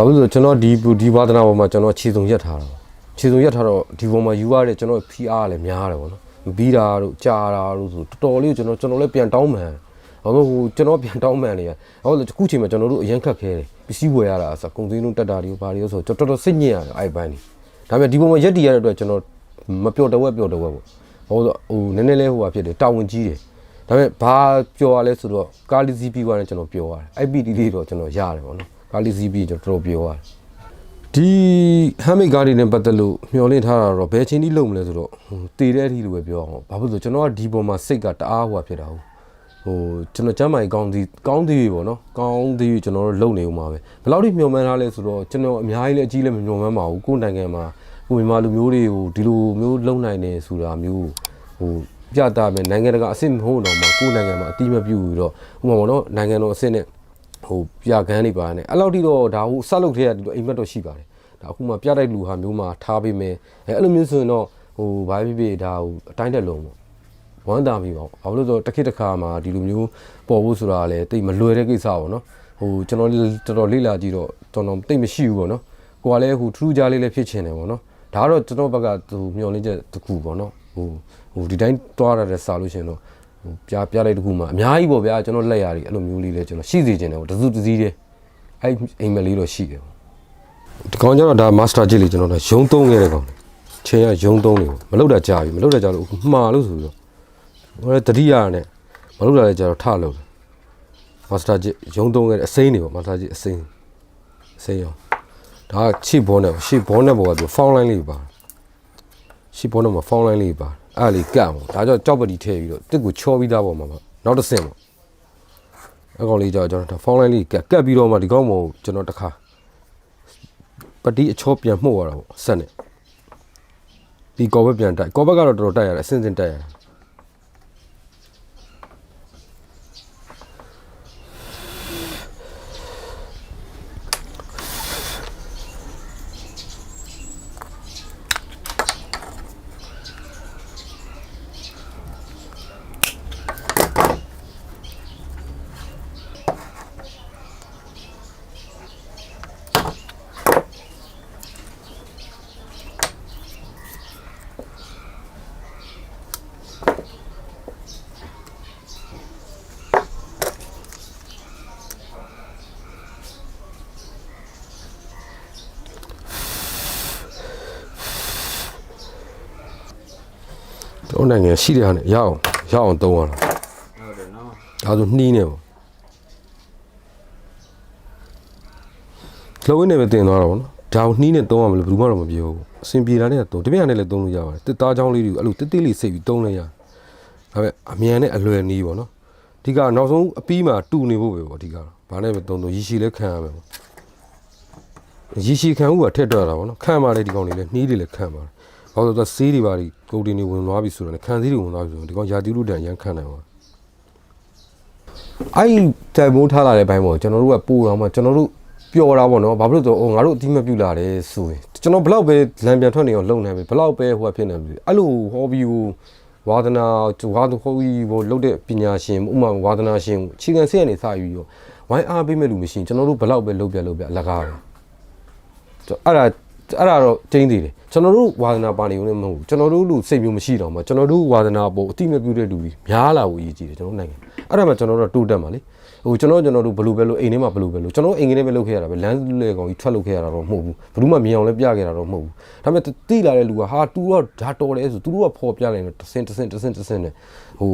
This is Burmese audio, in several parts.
ဘာလို့လဲဆိုတော့ကျွန်တော်ဒီဒီဝါသနာပေါ်မှာကျွန်တော်ခြေစုံရက်ထားတာပေါ့ခြေစုံရက်ထားတော့ဒီပေါ်မှာယူရတဲ့ကျွန်တော် PR လည်းများတယ်ပေါ့နော်ဘီးတာတို့ကြာတာတို့ဆိုတော်တော်လေးကိုကျွန်တော်ကျွန်တော်လည်းပြန်တောင်းမှန်ဘာလို့ဟိုကျွန်တော်ပြန်တောင်းမှန်နေရဟောလေအခုချိန်မှာကျွန်တော်တို့အရင်ခက်ခဲတယ်ပစ္စည်းဝယ်ရတာဆိုကုံသိန်းတို့တက်တာတွေဘာတွေဆိုတော့တော်တော်စိတ်ညစ်ရတယ်အဲ့ဘိုင်းတွေဒါပေမဲ့ဒီပေါ်မှာရက်တည်ရတဲ့အတွက်ကျွန်တော်မပျော်တဝက်ပျော်တဝက်ပေါ့ဟိုဆိုဟိုနည်းနည်းလေးဟိုဟာဖြစ်တယ်တာဝန်ကြီးတယ်ဒါပေမဲ့ဘာပျော်ရလဲဆိုတော့ကာလီစီပြီးသွားတယ်ကျွန်တော်ပျော်ရတယ်အဲ့ PD လေးတော့ကျွန်တော်ရတယ်ပေါ့နော် ကာလီစီပြီးကျွန်တော်တော်တော်ပျော်ရတယ်ဒီဟမ်မိတ်ကားတွေနဲ့ပတ်သက်လို့မျှော်လင့်ထားတာတော့ဘယ်ချိန်ထိလုပ်မလဲဆိုတော့ဟိုတည်တဲ့အထိလိုပဲပြောအောင်ဘာဖြစ်လို့လဲကျွန်တော်ကဒီပေါ်မှာစိတ်ကတအားဟွာဖြစ်တာဟုတ်ဟိုကျွန်တော်ကျမ်းမာရေးကောင်းသည်ကောင်းသည်ပေါ့နော်ကောင်းသည်ကျွန်တော်တို့လုပ်နေဦးမှာပဲဘယ်လောက်ထိမျှော်မှန်းထားလဲဆိုတော့ကျွန်တော်အများကြီးလည်းအကြီးလည်းမမျှော်မှန်းပါဘူးကိုယ်နိုင်ငံမှာကိုမြန်မာလူမျိုးတွေကိုဒီလိုမျိုးလုံနိုင်နေဆိုတာမျိုးဟိုပြတာပဲနိုင်ငံတကာအဆင့်မဟုတ်တော့မှကိုယ်နိုင်ငံမှာအတိမပြုပြီးတော့ဥပမာပေါ့နော်နိုင်ငံတော်အဆင့်နဲ့ ဟိုပြကန်းနေပါနဲ့အဲ့လောက်ထိတော့ဒါဟိုဆက်လုပ်ထဲကဒီလိုအိမ်မက်တော့ရှိပါတယ်ဒါအခုမှပြတိုက်လူဟာမျိုးမှထားပေးမယ်အဲအဲ့လိုမျိုးဆိုရင်တော့ဟိုဘာဖြစ်ဖြစ်ဒါဟိုအတိုင်းတက်လုံးပေါ့ဝမ်းသာပြီပေါ့ဘာလို့လဲဆိုတော့တစ်ခေတ်တစ်ခါမှာဒီလိုမျိုးပေါ်ဖို့ဆိုတာလည်းတိတ်မလွယ်တဲ့ကိစ္စပေါ့နော်ဟိုကျွန်တော်တော်တော်လေးလာကြည့်တော့တော်တော်တိတ်မရှိဘူးပေါ့နော်ကိုကလည်းဟိုထူးခြားလေးလည်းဖြစ်ချင်တယ်ပေါ့နော်ဒါကတော့ကျွန်တော်ဘက်ကဟိုမျောလင်းချက်တစ်ခုပေါ့နော်ဟိုဟိုဒီတိုင်းတွားရတဲ့စာလို့ရှရင်တော့ဟို ပြပြလိုက်တခုမှအများကြီးပေါ့ဗျာကျွန်တော်လက်ရည်အဲ့လိုမျိုးလေးလဲကျွန်တော်ရှိစေချင်တယ်ပေါ့တစုတစည်းတည်းအဲ့အိမ်မက်လေးတော့ရှိတယ်ပေါ့ဒီကောင်ကျတော့ဒါမာစတာဂျစ်လေးကျွန်တော်တို့ရုံသုံးခဲ့တဲ့ကောင်ချင်းကရုံသုံးနေပေါ့မလောက်တာကြာပြီမလောက်တာကြာလို့မှားလို့ဆိုပြီးတော့ဟိုလည်းတတိယနဲ့မလောက်တာလည်းကြာတော့ထလို့တယ်မာစတာဂျစ်ရုံသုံးခဲ့တဲ့အစိမ်းတွေပေါ့မာစတာဂျစ်အစိမ်းအစိမ်းရောဒါကချစ်ဘောနဲ့ရှေ့ဘောနဲ့ဘောကသူဖောင်းလိုင်းလေးပါရှစ်ဘောတော့မှာဖောင်းလိုင်းလေးပါ အဲ့ဒါလေးကန့်ပေါ့ဒါကြောင့်ကြောက်ပတီထည့်ပြီးတော့တစ်ကိုချောပြီးသားပေါ့မှာနောက်တစ်ဆင့်ပေါ့အကောင်လေးကြောင့်ကျွန်တော်ဒါဖောင်းလိုင်းလေးကတ်ကတ်ပြီးတော့မှဒီကောင်မို့ကျွန်တော်တစ်ခါပတီအချောပြန်မှုတ်ရတာပေါ့ဆက်နဲ့ဒီကောဘက်ပြန်တိုက်ကောဘက်ကတော့တော်တော်တိုက်ရတယ်အစင်းစင်းတိုက်ရတယ် တို့နိုင်ငံရှိတဲ့ဟာနဲ့ရအောင်ရအောင်သုံးရတာဟုတ်တယ်နော်ဒါဆိုနှီးနေပေါ့လှုပ်ရင်းနဲ့ပဲတင်သွားတာပေါ့နော်ဒါကိုနှီးနဲ့သုံးရမလို့ဘယ်သူမှတော့မပြောဘူးအဆင်ပြေတာနဲ့သုံးတပြည့်နဲ့လည်းသုံးလို့ရပါတယ်တစ်သားချောင်းလေးတွေကိုအဲ့လိုတစ်တိလေးစိတ်ပြီးသုံးလိုက်ရဒါပေမဲ့အမြန်နဲ့အလွယ်နီးပေါ့နော်အဓိကနောက်ဆုံးအပီးမှာတူနေဖို့ပဲပေါ့အဓိကတော့ဘာနဲ့ပဲသုံးသုံးရီရှည်လည်းခံရမယ်ပေါ့ရီရှည်ခံဦးကထက်တော့တာပေါ့နော်ခံပါလေဒီကောင်လေးလည်းနှီးတွေလည်းခံပါတယ် ဘာလို့လဲဆိုတော့ဆေးတွေပါဒီကုန်တင်တွေဝင်သွားပြီဆိုတော့လည်းခံစည်းတွေဝင်သွားပြီဆိုတော့ဒီကောင်ယာတီလူတန်ရန်ခံနိုင်ပါအဲ့တိုင်မိုးထားလာတဲ့ဘိုင်းပေါ့ကျွန်တော်တို့ကပို့တော့မှကျွန်တော်တို့ပျော်တာပေါ့နော်ဘာဖြစ်လို့ဆိုတော့ဟိုငါတို့အတိမပြုတ်လာတယ်ဆိုရင်ကျွန်တော်ဘလောက်ပဲလမ်းပြန်ထွက်နေအောင်လုံနေပြီဘလောက်ပဲဟိုကဖြစ်နေပြီအဲ့လိုဟောဘီကိုဝါသနာဝါသဟောဘီကိုလုပ်တဲ့ပညာရှင်ဥမာဝါသနာရှင်ခြေခံဆက်ရနေစယူပြီးတော့ဝိုင်းအားပေးမဲ့လူမရှိရင်ကျွန်တော်တို့ဘလောက်ပဲလုပ်ပြလုပ်ပြအလကားပဲကျွန်တော်အဲ့ဒါ အဲ့ဒါတော့ကျင်းသေးတယ်ကျွန်တော်တို့ဝါသနာပါနေုံနဲ့မဟုတ်ဘူးကျွန်တော်တို့လူစိတ်မျိုးမရှိတော့မှကျွန်တော်တို့ဝါသနာပေါ်အတိမပြုတ်တဲ့လူကြီးများလာဖို့အရေးကြီးတယ်ကျွန်တော်တို့နိုင်ငံအဲ့ဒါမှကျွန်တော်တို့တိုးတက်မှာလေဟိုကျွန်တော်ကျွန်တော်တို့ဘယ်လိုပဲလို့အိမ်ထဲမှာဘယ်လိုပဲလို့ကျွန်တော်အိမ်ကနေပဲလုပ်ခဲ့ရတာပဲလမ်းလေကောင်ကြီးထွက်လုပ်ခဲ့ရတာတော့မဟုတ်ဘူးဘယ်သူမှမြင်အောင်လည်းပြခဲ့တာတော့မဟုတ်ဘူးဒါပေမဲ့တိလာတဲ့လူကဟာတူတော့ဓာတော်တယ်ဆိုသူတို့ကဖော်ပြလိုက်တော့တဆင်တဆင်တဆင်တဆင်နဲ့ဟို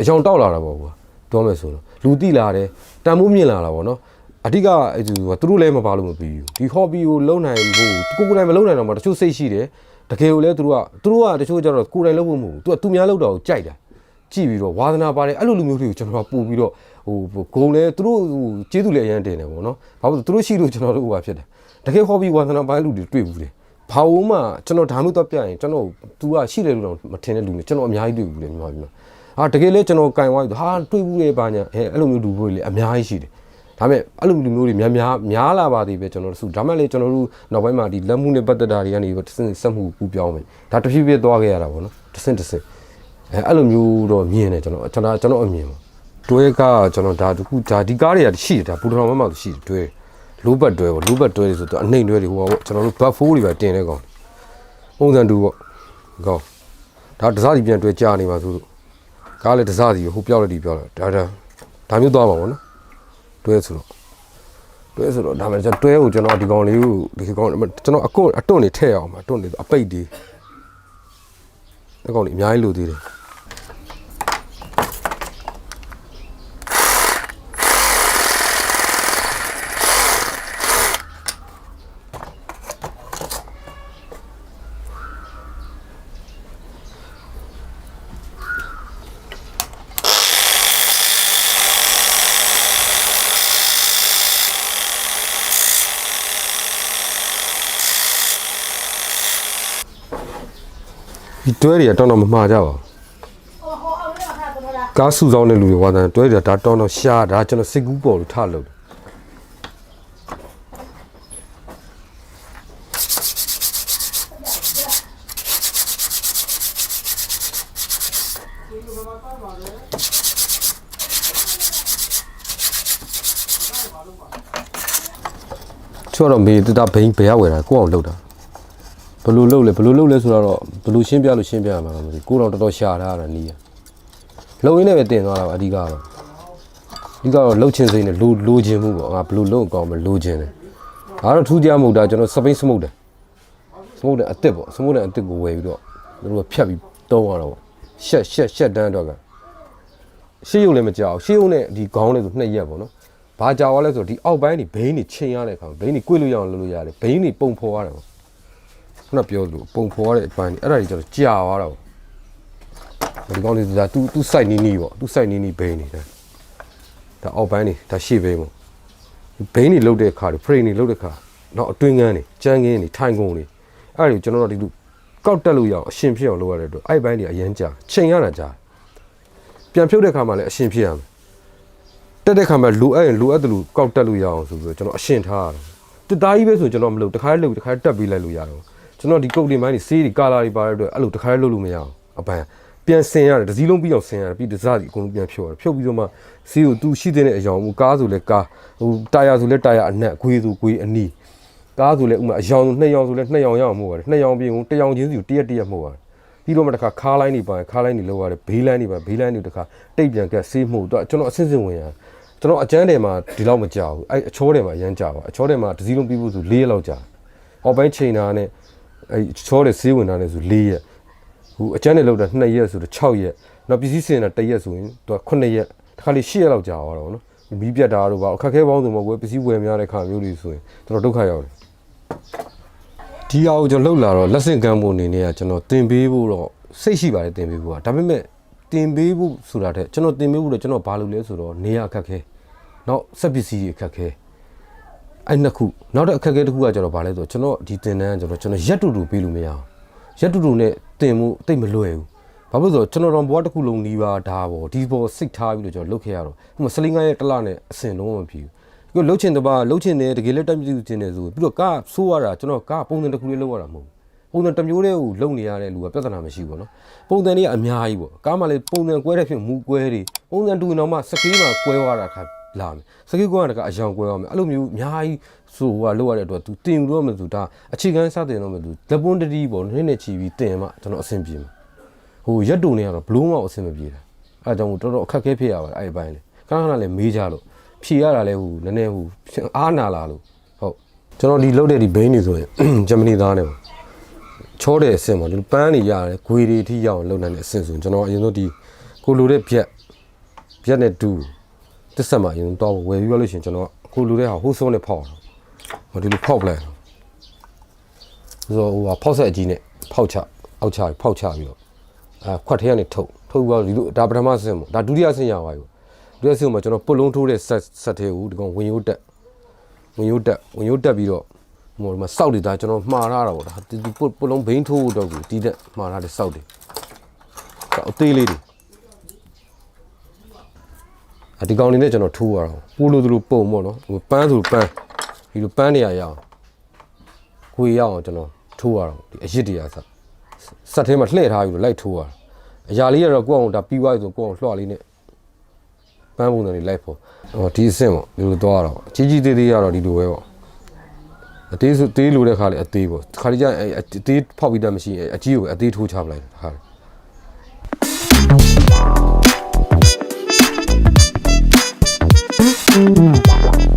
အယောင်တောက်လာတာပေါ့ကွာပြောမယ်ဆိုတော့လူတိလာတယ်တန်မိုးမြင်လာတာပေါ့နော် အဓိကအဲသူကသူတို့လည်းမပါလို့မပြီးဘူးဒီ hobby ကိုလုံနိုင်ဖို့ကိုကိုယ်တိုင်မလုံနိုင်တော့မှတချို့စိတ်ရှိတယ်တကယ်ကိုလည်းသူတို့ကသူတို့ကတချို့ကျတော့ကိုယ်တိုင်လုပ်ဖို့မဟုတ်ဘူးသူကသူများလုပ်တာကိုကြိုက်တာကြည့်ပြီးတော့ဝါသနာပါတယ်အဲ့လိုလူမျိုးတွေကိုကျွန်တော်ကပို့ပြီးတော့ဟိုဂုံလဲသူတို့ဟိုကျေးဇူးလည်းအရင်တင်တယ်ပေါ့နော်ဘာလို့လဲသူတို့ရှိလို့ကျွန်တော်တို့ဟိုပါဖြစ်တယ်တကယ် hobby ဝါသနာပိုင်းလူတွေတွေ့ဘူးတယ်ဘာလို့မှကျွန်တော်ဒါမျိုးတော့ပြရင်ကျွန်တော် तू ကရှိတယ်လို့တော့မထင်တဲ့လူမျိုးကျွန်တော်အများကြီးတွေ့ဘူးတယ်မြန်မာပြည်မှာဟာတကယ်လဲကျွန်တော်ကင်သွားပြီဟာတွေ့ဘူးလေပါညာအဲအဲ့လိုမျိုးလူတွေလေအများကြီးရှိတယ် ဒါပေမဲ့အဲ့လိုလူမျိုးတွေများများများလာပါသေးပဲကျွန်တော်တို့စုဒါမှလည်းကျွန်တော်တို့နောက်ပိုင်းမှာဒီလက်မှုနဲ့ပတ်သက်တာတွေကနေပြီးတစ်ဆင့်ဆက်မှုပူပြောင်းမယ်ဒါတဖြည်းဖြည်းသွားခဲ့ရတာပေါ့နော်တစ်ဆင့်တစ်ဆင့်အဲအဲ့လိုမျိုးတော့မြင်တယ်ကျွန်တော်ကျွန်တော်ကျွန်တော်အမြင်ပါတွဲကကျွန်တော်ဒါတခုဒါဒီကားတွေကရှိတယ်ဒါဘူတော်မမဆိုရှိတယ်တွဲဒီလိုးဘတ်တွဲပေါ့လိုးဘတ်တွဲတွေဆိုတော့အနှိမ်တွဲတွေဟိုပါပေါ့ကျွန်တော်တို့ဘတ်ဖိုးတွေပဲတင်နေကောင်ပုံစံတူပေါ့ကောဒါတစားစီပြန်တွဲကြာနေမှာဆိုလို့ကားလည်းတစားစီဟိုပြောက်လက်ဒီပြောက်လက်ဒါဒါဒါမျိုးသွားပါပေါ့နော် တွဲဆိုတော့တွဲဆိုတော့ဒါမှကျွန်တော်တွဲကိုကျွန်တော်ဒီကောင်လေးကိုဒီကောင်ကျွန်တော်အကွတ်အတွန့်နေထည့်အောင်ပါအတွန့်နေအပိတ်ဒီအကောင်လေးအများကြီးလိုသေးတယ် ဒီတွဲတွေကတောင်းတော့မမှားကြပါဘူးကားစုဆောင်တဲ့လူတွေဝါသန်တွဲတွေကဒါတောင်းတော့ရှားဒါကျွန်တော်စိတ်ကူးပေါ်လို့ထလို့တယ်ချောတော့မေတတာဘိန်းဘယ်ရောက်ဝယ်တာကိုအောင်လောက်တာ ဘယ်လိုလုပ်လဲဘယ်လိုလုပ်လဲဆိုတော့ဘယ်လိုရှင်းပြလို့ရှင်းပြရမှာမသိဘူးကိုတော့တော်တော်ရှာထားတာနီးရလုံရင်းနဲ့ပဲတင်သွားတာပါအဓိကတော့အဓိကတော့လှုပ်ချင်းစိမ့်နဲ့လိုလိုချင်မှုပေါ့ငါဘယ်လိုလုပ်အောင်မလိုချင်တယ်ဒါတော့ထူးခြားမှုဒါကျွန်တော်စပိန်စမုတ်တယ်စမုတ်တယ်အစ်စ်ပေါ့စမုတ်တယ်အစ်စ်ကိုဝယ်ပြီးတော့သူတို့ကဖြတ်ပြီးတုံးရတော့ပေါ့ရှက်ရှက်ရှက်တန်းတော့ကရှေ့ရုပ်လည်းမကြောက်ရှေ့ရုပ်နဲ့ဒီခေါင်းလေးဆိုနှစ်ရက်ပေါ့နော်ဘာကြောက်ရလဲဆိုတော့ဒီအောက်ပိုင်းဒီဘိန်းတွေချိန်ရတဲ့အခါဘိန်းတွေ꿰လို့ရအောင်လုပ်လို့ရတယ်ဘိန်းတွေပုံဖော်ရတယ်ပေါ့ခု နပြောလို့ပုံဖော်ရတဲ့အပိုင်းအဲ့ဒါကြီးကျတော့ကြာသွားတော့ဒီကောင်လေးဒါသူသူ site နီးနီးပေါ့သူ site နီးနီးဘိန်းနေတာဒါအောက်ပိုင်းနေဒါရှေ့ဘိန်းပေါ့ဘိန်းနေလုတ်တဲ့အခါတွေ frame နေလုတ်တဲ့အခါနောက်အတွင်းကန်းနေကြမ်းကင်းနေထိုင်ကုန်နေအဲ့ဒါကိုကျွန်တော်တို့ဒီလိုကောက်တက်လို့ရအောင်အရှင်ဖြစ်အောင်လုပ်ရတဲ့အတွက်အဲ့ဘိုင်းတွေအရင်ကြာချိန်ရတာကြာပြန်ဖြုတ်တဲ့ခါမှလည်းအရှင်ဖြစ်ရမယ်တက်တဲ့ခါမှလိုအပ်ရင်လိုအပ်တယ်လို့ကောက်တက်လို့ရအောင်ဆိုပြီးတော့ကျွန်တော်အရှင်ထားရတယ်တသားကြီးပဲဆိုကျွန်တော်မလုပ်တခါလုပ်တခါတက်ပြီးလိုက်လို့ရတော့ ကျွန်တော်ဒီကုတ်တွေမိုင်းတွေဆေးတွေကာလာတွေပါတဲ့အတွက်အဲ့လိုတစ်ခါလေးလုပ်လို့မရအောင်အပန်းပြန်ဆင်ရတယ်တစ်စည်းလုံးပြီးအောင်ဆင်ရတယ်ပြီးတစားစီအကုန်လုံးပြန်ဖြုတ်ရတယ်ဖြုတ်ပြီးတော့မှဆေးကိုသူရှိတဲ့အယောင်မူကားဆိုလဲကားဟိုတာယာဆိုလဲတာယာအနက်ခွေးဆိုခွေးအနီးကားဆိုလဲဥမာအယောင်ဆိုနှစ်ယောင်ဆိုလဲနှစ်ယောင်ရအောင်မှုရတယ်နှစ်ယောင်ပြင်ကိုတစ်ယောင်ချင်းစီကိုတရက်တရက်မှုရတယ်ပြီးတော့မှတစ်ခါခါးလိုင်းတွေပါခါးလိုင်းတွေလောက်ရတယ်ဘေးလိုင်းတွေပါဘေးလိုင်းတွေတစ်ခါတိတ်ပြန်ကက်ဆေးမှုတော့ကျွန်တော်အဆင့်ဆင့်ဝင်ရကျွန်တော်အကျန်းတယ်မှာဒီလောက်မကြောက်ဘူးအဲ့အချောတယ်မှာအရမ်းကြောက်ပါအချောတယ်မှာတစ်စည်းလုံးပြီးဖို့ဆို၄ရက်လောက်ကြာအောက်ပိုင်းချိန်တာနဲ့ အဲချောတဲ့ဆေးဝင်တာနဲ့ဆို၄ရက်ဟိုအကျန်းနဲ့လောက်တာ2ရက်ဆိုတော့6ရက်နောက်ပစ္စည်းစင်တာ1ရက်ဆိုရင်သူက9ရက်တစ်ခါလေး10ရက်လောက်ကြာသွားတော့နော်မီးပြတ်တာတို့ပါအခက်ခဲပေါင်းစုံမဟုတ်ဘူးပစ္စည်းဝယ်များတဲ့ခါမျိုးတွေဆိုရင်ကျွန်တော်ဒုက္ခရောက်တယ်ဒီအောင်ကိုကျွန်တော်လှုပ်လာတော့လက်ဆင့်ကမ်းဖို့အနေနဲ့ကကျွန်တော်တင်ပေးဖို့တော့စိတ်ရှိပါတယ်တင်ပေးဖို့ကဒါပေမဲ့တင်ပေးဖို့ဆိုတာတဲ့ကျွန်တော်တင်ပေးဖို့တော့ကျွန်တော်ဘာလုပ်လဲဆိုတော့နေရအခက်ခဲနောက်စက်ပစ္စည်းတွေအခက်ခဲ အဲ့နှစ်ခုနောက်တစ်အခက်အခဲတစ်ခုကကျတော့ဗာလဲဆိုတော့ကျွန်တော်ဒီတင်တန်းကကျတော့ကျွန်တော်ရက်တူတူပေးလို့မရအောင်ရက်တူတူနဲ့တင်မှုအတိတ်မလွယ်ဘူးဘာဖြစ်လို့လဲဆိုတော့ကျွန်တော်တော့ဘွားတစ်ခုလုံးနီးပါဒါပေါ့ဒီဘောစိတ်ထားပြီးလို့ကျွန်တော်လုပ်ခဲ့ရတော့ဟိုစလင်းငါရဲ့တစ်လနဲ့အစင်လုံးမဖြစ်ဘူးပြီးတော့လှုပ်ချင်တပါလှုပ်ချင်တယ်တကယ်လက်တက်မြူချင်တယ်ဆိုပြီးတော့ကားဆိုးရတာကျွန်တော်ကားပုံစံတစ်ခုလေးလုပ်ရတာမဟုတ်ဘူးပုံစံတစ်မျိုးတည်းကိုလုပ်နေရတဲ့လူကပြဿနာမရှိဘူးပေါ့နော်ပုံစံတွေကအများကြီးပေါ့ကားမှလည်းပုံစံကွဲတဲ့ဖြစ်မူကွဲတွေပုံစံတူရင်တော့မှစကေးမှာကွဲသွားတာခါ လာမယ်စကေးကွဲရတာကအယောင်ကွဲသွားမယ်အဲ့လိုမျိုးအများကြီးဆိုဟိုကလောက်ရတဲ့အတွက် तू တင်လို့မလို့ဒါအခြေခံစတင်တော့မလို့ the bond တီးပေါ့နည်းနည်းချီပြီးတင်မှကျွန်တော်အဆင်ပြေမှာဟိုရက်တူနေရတော့ဘလုံးမအဆင်မပြေတာအဲ့ဒါကြောင့်တော်တော်အခက်ခဲဖြစ်ရပါတယ်အဲ့ဒီဘိုင်းလေခဏခဏလည်းမေးကြလို့ဖြေရတာလည်းဟိုနည်းနည်းဟိုအားနာလာလို့ဟုတ်ကျွန်တော်ဒီလုတ်တဲ့ဒီဘိန်းနေဆိုရင်ဂျမနီသားနေပေါ့ချောတဲ့အဆင့်ပေါ့ဒီပန်းနေရတယ်ဂွေတွေထိရအောင်လုပ်နိုင်တဲ့အဆင့်ဆိုရင်ကျွန်တော်အရင်ဆုံးဒီကိုလိုတဲ့ဖြက်ဖြက်နဲ့တူ တစ်ဆက်မှာအရင်ဆုံးတော့ဝယ်ပြီးရလို့ရှိရင်ကျွန်တော်ကိုလိုတဲ့ဟာဟိုးဆုံးနဲ့ဖောက်တော့ဟိုဒီလိုဖောက်ပလိုက်ဆိုတော့ဟိုကဖောက်ဆက်အကြီးနဲ့ဖောက်ချအောက်ချဖောက်ချပြီးတော့အဲခွက်ထဲကနေထုတ်ထုတ်ပြီးတော့ဒီလိုဒါပထမဆင့်ပေါ့ဒါဒုတိယဆင့်ရပါပြီဒုတိယဆင့်မှာကျွန်တော်ပုတ်လုံးထိုးတဲ့ဆက်ဆက်သေးကိုဒီကောင်ဝင်ရိုးတက်ဝင်ရိုးတက်ဝင်ရိုးတက်ပြီးတော့ဟိုမှာစောက်တွေဒါကျွန်တော်မှားထားတာပေါ့ဒါဒီပုတ်ပုတ်လုံးဘိန်းထိုးတော့ကိုတီးတက်မှားထားတဲ့စောက်တွေအသေးလေးတွေအ ဒီကောင်လေးနဲ့ကျွန်တော်ထိုးရအောင်ပိုးလို့သူတို့ပုံပေါ့နော်ဟိုပန်းဆိုပန်းဒီလိုပန်းနေရရအောင်ခွေရအောင်ကျွန်တော်ထိုးရအောင်ဒီအရစ်တရားဆက်ဆက်ထဲမှာလှည့်ထားပြီးတော့လိုက်ထိုးရအောင်အရာလေးကတော့ကိုယ့်အောင်ဒါပြီးသွားပြီဆိုကိုယ့်အောင်လှော့လေးနဲ့ပန်းပုံစံလေးလိုက်ဖို့ဟောဒီအဆင့်ပေါ့ဒီလိုသွားရတော့ကြီးကြီးသေးသေးရတော့ဒီလိုပဲပေါ့အသေးဆိုသေးလိုတဲ့ခါလေအသေးပေါ့ခါလေးကျရင်အဲ့အသေးဖောက်ပြီးတတ်မရှိရင်အကြီးကိုအသေးထိုးချပလိုက်တာခါ 음.